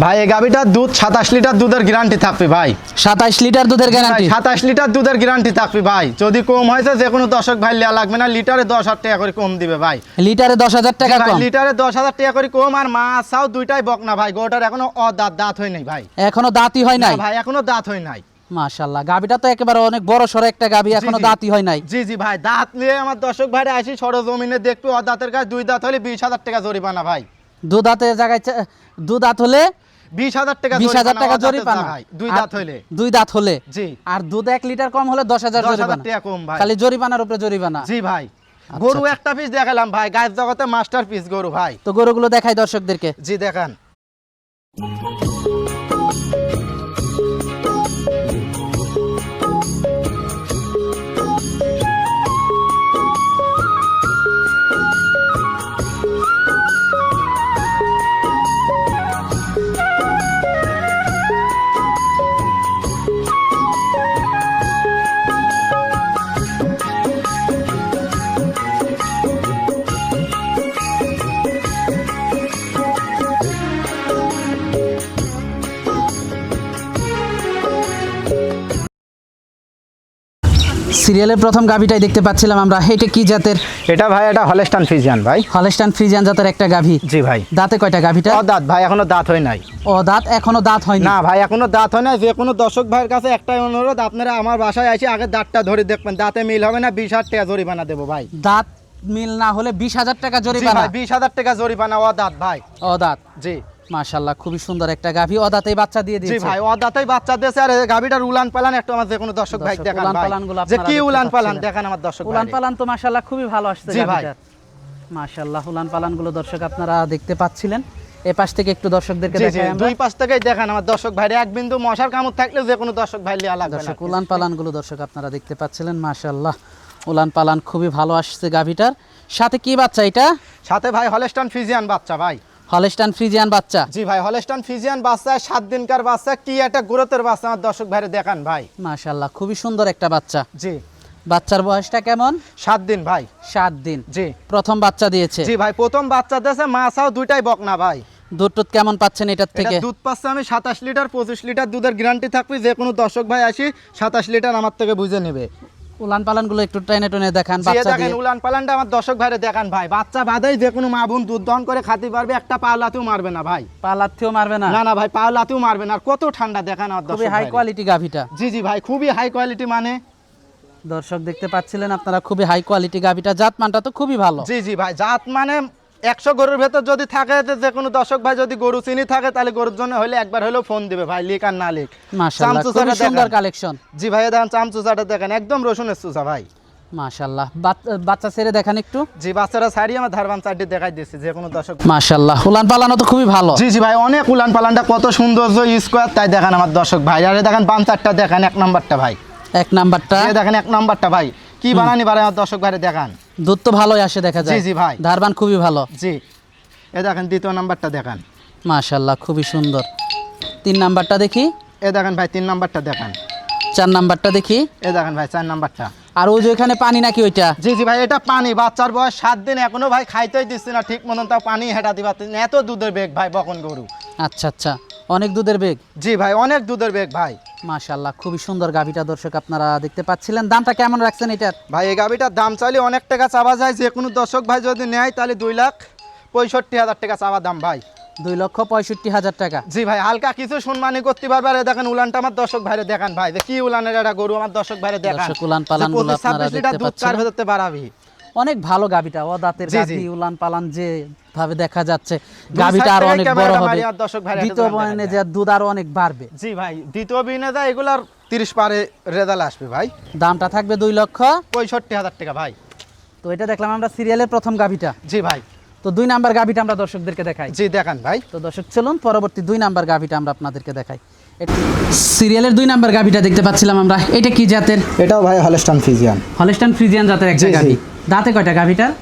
ভাই এই গাভিটার দুধ সাতাশ লিটার দুধের গ্যারান্টি থাকবে ভাই। সাতাশ লিটার দুধের গ্যারান্টি সাতাশ লিটার দুধের গ্যারান্টি থাকবে ভাই। যদি কম হয়েছে যে কোনো দশক ভাই লেয়া লাগবে না লিটারে দশ হাজার টাকা করে কম দিবে ভাই। লিটারে দশ হাজার টাকা ভাই, লিটারে দশ হাজার টাকা করে কম আর মাছ চাও দুইটাই বক না ভাই গোটার এখনও অদাঁত দাঁত হয় নাই ভাই। এখনও দাঁতই হয় নাই? ভাই এখনও দাঁত হয় নাই। মাশাল্লাহ গাবিটা তো একেবারে অনেক বড় সড়ো একটা গাবি এখনও। দাঁতই হয় নাই? জি জি ভাই দাঁত নিয়ে আমার দর্শক ভাইরে আসি সরজমিনে দেখবে অদাঁতের কাছে দুই দাঁত হলে বিশ হাজার টাকা জরিমানা ভাই। দু দাঁতের জায়গায় দু দাঁত হলে বিশ হাজার টাকা বিশ হাজার টাকা জরিমানা দুই দাঁত দুই দাঁত হলে। জি। আর দুধ এক লিটার কম হলে দশ হাজার টাকা কম ভাই। খালি জরিমানার উপরে জরিমানা। জি ভাই। আচ্ছা, গরু আচ্ছা। একটা পিস দেখালাম ভাই। গায়ের জগতে মাস্টার পিস গরু ভাই। তো গরুগুলো দেখাই দর্শকদেরকে। জি দেখান। সিরিয়ালের প্রথম গাভিটাই দেখতে পাচ্ছিলাম আমরা। এটা কি জাতের? এটা ভাই এটা হলেস্টান ফ্রিজিয়ান ভাই। হলেস্টান ফ্রিজিয়ান জাতের একটা গাভি। জি ভাই। দাঁতে কয়টা গাভিটা? ও দাঁত ভাই এখনও দাঁত হয় নাই। ও দাঁত এখনও দাঁত হয়নি? না ভাই এখনও দাঁত হয় না যে কোনো দর্শক ভাইয়ের কাছে একটাই অনুরোধ আপনারা আমার বাসায় আসি আগে দাঁতটা ধরে দেখবেন। দাঁতে মিল হবে না বিশ হাজার টাকা জরিমানা দেবো ভাই। দাঁত মিল না হলে বিশ হাজার টাকা জরিমানা? বিশ হাজার টাকা জরিমানা ও দাঁত ভাই। ও দাঁত জি। মাশাল্লাহ খুবই সুন্দর একটা গাভী। ও দাঁতেই বাচ্চা দিয়ে জি দিয়েছে। ভাই ও দাঁতাই বাচ্চা দিয়েছে। আর এই গাভিটার উলান পালান একটু আমার যে কোনো দর্শক ভাই দেখান উলান ভাই যে কি উলান পালান দেখান আমার দর্শক উলান পালান তো মাশাল্লাহ খুবই ভালো আসছে জি ভাই। গাভিটার। মাশাল্লাহ উলান পালানগুলো দর্শক আপনারা দেখতে পাচ্ছিলেন। এ পাশ থেকে একটু দর্শকদেরকে দেখাই আমরা। দুই পাশ থেকেই দেখান আমার দর্শক ভাই এক বিন্দু মশার কামড় থাকলে যে কোনো দর্শক ভাই লিয়া লাগবে না। দর্শক উলান পালানগুলো দর্শক আপনারা দেখতে পাচ্ছিলেন মাশাল্লাহ উলান পালান খুবই ভালো আসছে গাভীটার। সাথে কি বাচ্চা এটা? সাথে ভাই হলেস্টান ফিজিয়ান বাচ্চা ভাই। হলস্টান ফ্রিজিয়ান বাচ্চা। জি ভাই হলেস্টান ফিজিয়ান বাচ্চা সাত দিনকার বাচ্চা কি একটা গুরুত্বের বাচ্চা আমার দর্শক ভাইরে দেখান ভাই। মাশাল্লাহ খুবই সুন্দর একটা বাচ্চা। জি। বাচ্চার বয়সটা কেমন? সাত দিন ভাই। সাত দিন। জি। প্রথম বাচ্চা দিয়েছে। জি ভাই প্রথম বাচ্চা দিয়েছে মাছাও দুইটাই বকনা ভাই। দুধ টুধ কেমন পাচ্ছেন এটার থেকে? দুধ পাচ্ছে আমি সাতাশ লিটার পঁচিশ লিটার দুধের গ্যারান্টি থাকবে যে কোনো দর্শক ভাই আসি সাতাশ লিটার আমার থেকে বুঝে নেবে। উলান পালানগুলো একটু টেনে টেনে দেখান বাচ্চা দেখেন উলান পালানটা আমার দর্শক ভাইরে দেখান ভাই। বাচ্চা বাদাই যে কোনো মা বোন দুধ দহন করে খাতে পারবে একটা পাওলাতেও মারবে না ভাই। পাওলাতেও মারবে না? না না ভাই পাওলাতেও মারবে না। আর কত ঠান্ডা দেখান আমার খুবই দর্শক হাই কোয়ালিটি গাভিটা। জি জি ভাই খুবই হাই কোয়ালিটি মানে। দর্শক দেখতে পাচ্ছিলেন আপনারা খুবই হাই কোয়ালিটি গাভিটা। জাত মানটা তো খুবই ভালো। জি জি ভাই জাত মানে একশো গরুর ভেতর যদি থাকে যে কোনো দর্শক ভাই যদি গরু চিনি থাকে তাহলে গরুর জন্য হলে একবার হলেও ফোন দিবে ভাই লিক আর না লিক। সুন্দর কালেকশন জি ভাই দেখেন চামচুচাটা দেখেন একদম রসুনের চুচা ভাই। মাশাআল্লাহ বাচ- বাচ্চা ছেড়ে দেখান একটু। জি বাচ্চারা সারি আমার ধারবান চারটি দেখাই দিচ্ছি যে কোনো দর্শক। মাশাআল্লাহ উলান পালানো তো খুবই ভালো। জি জি ভাই অনেক উলান পালানটা কত সৌন্দর্য স্কোয়ার তাই দেখেন আমার দর্শক ভাই। আরে দেখেন বাম চারটা দেখেন এক নাম্বারটা ভাই। এক নাম্বারটা। দেখেন এক নাম্বারটা ভাই। কি বানানি বাড়ে আমার দর্শক ভাইরে দেখান। দুধ তো ভালোই আসে দেখা যায়। জি, জি, ভাই। ধারবান খুবই ভালো। জি। এ দেখেন দ্বিতীয় নাম্বারটা দেখান। মাশাআল্লাহ খুবই সুন্দর। তিন নাম্বারটা দেখি। এ দেখেন ভাই তিন নাম্বারটা দেখান। চার নাম্বারটা দেখি। এ দেখেন ভাই চার নাম্বারটা। আর ওই যে ওখানে পানি নাকি ওইটা? জি জি ভাই এটা পানি। বাচ্চার বয়স সাত দিন এখনও ভাই খাইতেই দিচ্ছে না ঠিক মতন তাও পানি হেঁটাতে দিবা এত দুধের বেগ ভাই বকন গরু। আচ্ছা আচ্ছা। অনেক দুধের বেগ? জি ভাই অনেক দুধের বেগ ভাই। মাশাআল্লাহ খুবই সুন্দর গাভিটা দর্শক আপনারা দেখতে পাচ্ছিলেন। দামটা কেমন রাখছেন এটার? ভাই এই গাভিটার দাম চাইলে অনেক টাকা চাওয়া যায়। যে কোনো দর্শক ভাই যদি নেয় তাহলে দুই লাখ পঁয়ষট্টি হাজার টাকা চাওয়া দাম ভাই। দুই লক্ষ পঁয়ষট্টি হাজার টাকা। জি ভাই হালকা কিছু সম্মানি করতে পারবে। আর দেখেন উলানটা আমার দর্শক ভাইরে দেখান ভাই। যে কি উলানের একটা গরু আমার দর্শক ভাইরে দেখান। উলান পালানগুলো যে 25, আপনারা 26 লিটার দুধ পাচ্ছেন। ভেতরতে বাড়াবি। অনেক ভালো গাভিটা ও দাঁতের জি, জি। উলান পালান যে ভাবে দেখা যাচ্ছে গাভিটা আরও অনেক বড় হবে। দর্শক ভাইরা দ্বিতীয় বয়নে যে দুধ আরও অনেক বাড়বে। জি ভাই দ্বিতীয় বিনে যায় এগুলার তিরিশ পারে রেজাল্ট আসবে ভাই। দামটা থাকবে দুই লক্ষ। পঁয়ষট্টি হাজার টাকা ভাই। তো এটা দেখলাম আমরা সিরিয়ালের প্রথম গাভিটা জি ভাই। তো দুই নাম্বার গাভিটা আমরা দর্শকদেরকে দেখাই। জি দেখান ভাই। তো দর্শক চলুন পরবর্তী দুই নাম্বার গাভিটা আমরা আপনাদেরকে দেখাই। সিরিয়ালের দুই নাম্বার গাভিটা দেখতে পাচ্ছিলাম আমরা। এটা কি জাতের? এটাও ভাই হলেস্টান ফ্রিজিয়ান হলস্টান ফ্রিজিয়ান জাতের একটা। গাভি দাঁতে কয়টা গাভিটার?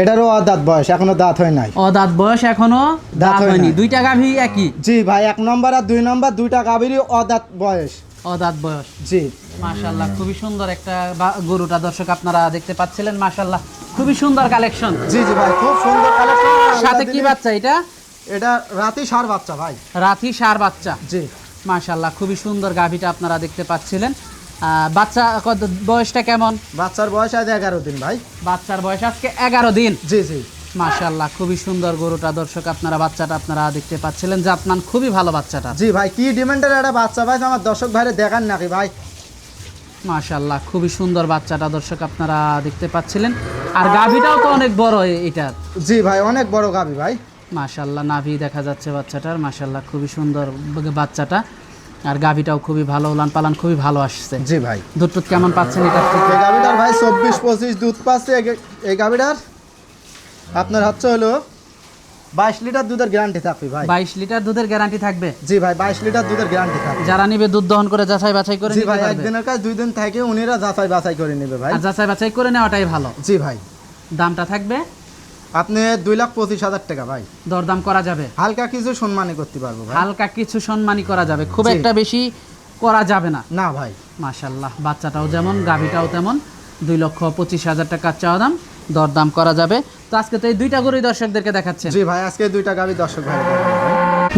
এটারও দাঁত বয়স এখনও দাঁত হয় নাই। ও দাঁত বয়স এখনও দাঁত হয় হয়নি। দুইটা গাভি একই? জি ভাই এক নম্বর আর দুই নম্বর দুইটা গাভীরই অদাঁত বয়স। ও দাঁত বয়স। জি। মাশাল্লাহ খুবই সুন্দর একটা গরুটা দর্শক আপনারা দেখতে পাচ্ছিলেন মাশাল্লাহ খুবই সুন্দর কালেকশন। জি জি ভাই খুব সুন্দর কালেকশন। সাথে কি বাচ্চা এটা? এটা রাতি সার বাচ্চা ভাই। রাতি সার বাচ্চা। জি। মাশাল্লাহ খুবই সুন্দর গাভিটা আপনারা দেখতে পাচ্ছিলেন। বাচ্চা কত বয়সটা কেমন? বাচ্চার বয়স আজ এগারো দিন ভাই। বাচ্চার বয়স আজকে এগারো দিন? জি জি। মাশাল্লাহ খুবই সুন্দর গরুটা। দর্শক আপনারা বাচ্চাটা আপনারা দেখতে পাচ্ছিলেন জাতমান খুবই ভালো বাচ্চাটা। জি ভাই কি ডিমান্ডের একটা বাচ্চা ভাই আমার দর্শক ভাইরে দেখান নাকি ভাই? মাশাল্লাহ খুবই সুন্দর বাচ্চাটা দর্শক আপনারা দেখতে পাচ্ছিলেন। আর গাভিটাও তো অনেক বড় এ- এটার জি ভাই অনেক বড় গাবি ভাই। মাশাল্লাহ নাভি দেখা যাচ্ছে বাচ্চাটার। মাশাল্লাহ খুবই সুন্দর বাচ্চাটা। আর গাভিটাও খুবই ভালো উলান পালান খুবই ভালো আসছে। জি ভাই। দুধ টুধ কেমন পাচ্ছেন থেকে? এই গাবিটার ভাই চব্বিশ পঁচিশ দুধ পাচ্ছে এই- গাবিটার আপনার হচ্ছে হলো বাইশ লিটার দুধের গ্যারান্টি থাকবে ভাই। বাইশ লিটার দুধের গ্যারান্টি থাকবে? জি ভাই বাইশ লিটার দুধের গ্যারান্টি থাকবে। যারা নিবে দুধ দহন করে যাচাই বাছাই করে জি ভাই একদিনের কাজ দুই দিন থেকে উনিরা যাচাই বাছাই করে নেবে ভাই। আর যাচাই বাছাই করে নেওয়াটাই ভালো। জি ভাই। দামটা থাকবে আপনি দুই লাখ পঁচিশ হাজার টাকা ভাই। দরদাম করা যাবে। হালকা কিছু সম্মানই করতে পারব ভাই। হালকা কিছু সম্মানী করা যাবে। খুব একটা বেশি করা যাবে না। না ভাই। মাশাল্লাহ বাচ্চাটাও যেমন গাভিটাও তেমন। দুই লক্ষ পঁচিশ হাজার টাকা চাওয়া দাম দরদাম করা যাবে। তো আজকে তো এই দুইটা গরুই দর্শকদেরকে দেখাচ্ছেন। জি ভাই আজকে দুইটা গাবি দর্শক ভাই।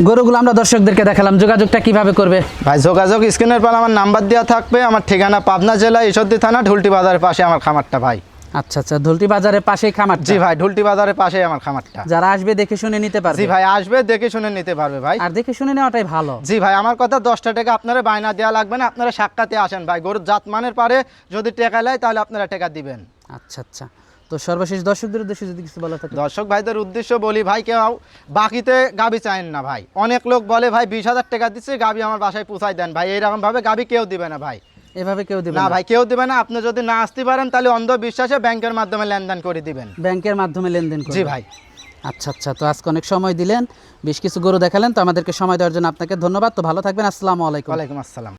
গরুগুলো আমরা দর্শকদেরকে দেখালাম। যোগাযোগটা কীভাবে করবে? ভাই যোগাযোগ স্ক্রিনের পর আমার নাম্বার দেওয়া থাকবে। আমার ঠিকানা পাবনা জেলা ঈশ্বরদী থানা ঢুলটি বাজারের পাশে আমার খামারটা ভাই। আচ্ছা আচ্ছা ধুলটি বাজারের পাশেই খামার জি ভাই ঢুলটি বাজারের পাশে আমার খামারটা। যারা আসবে দেখে শুনে নিতে পারবে? জি ভাই আসবে দেখে শুনে নিতে পারবে ভাই। আর দেখে শুনে নেওয়াটাই ভালো। জি ভাই আমার কথা দশটা টাকা আপনারা বায়না দেওয়া লাগবে না আপনারা সাক্ষাতে আসেন ভাই। গরুর জাত মানের পারে যদি টাকা নেয় তাহলে আপনারা টাকা দিবেন। আচ্ছা আচ্ছা। তো সর্বশেষ দর্শকদের উদ্দেশ্যে যদি কিছু বলা থাকে। দর্শক ভাইদের উদ্দেশ্য বলি ভাই কেউ বাকিতে গাবি চাইন না ভাই। অনেক লোক বলে ভাই বিশ হাজার টাকা দিচ্ছে গাবি আমার বাসায় পুষাই দেন ভাই। এইরকম ভাবে গাবি কেউ দিবে না ভাই। এভাবে কেউ দেবে না ভাই কেউ দিবে না। আপনি যদি না আসতে পারেন তাহলে অন্ধবিশ্বাসে ব্যাংকের মাধ্যমে লেনদেন করে দিবেন। ব্যাংকের মাধ্যমে লেনদেন জি ভাই। আচ্ছা আচ্ছা তো আজকে অনেক সময় দিলেন বেশ কিছু গরু দেখালেন তো আমাদেরকে সময় দেওয়ার জন্য আপনাকে ধন্যবাদ। তো ভালো থাকবেন আসসালামু আলাইকুম। ওয়ালাইকুম আসসালাম।